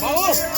ਬਾਬੂ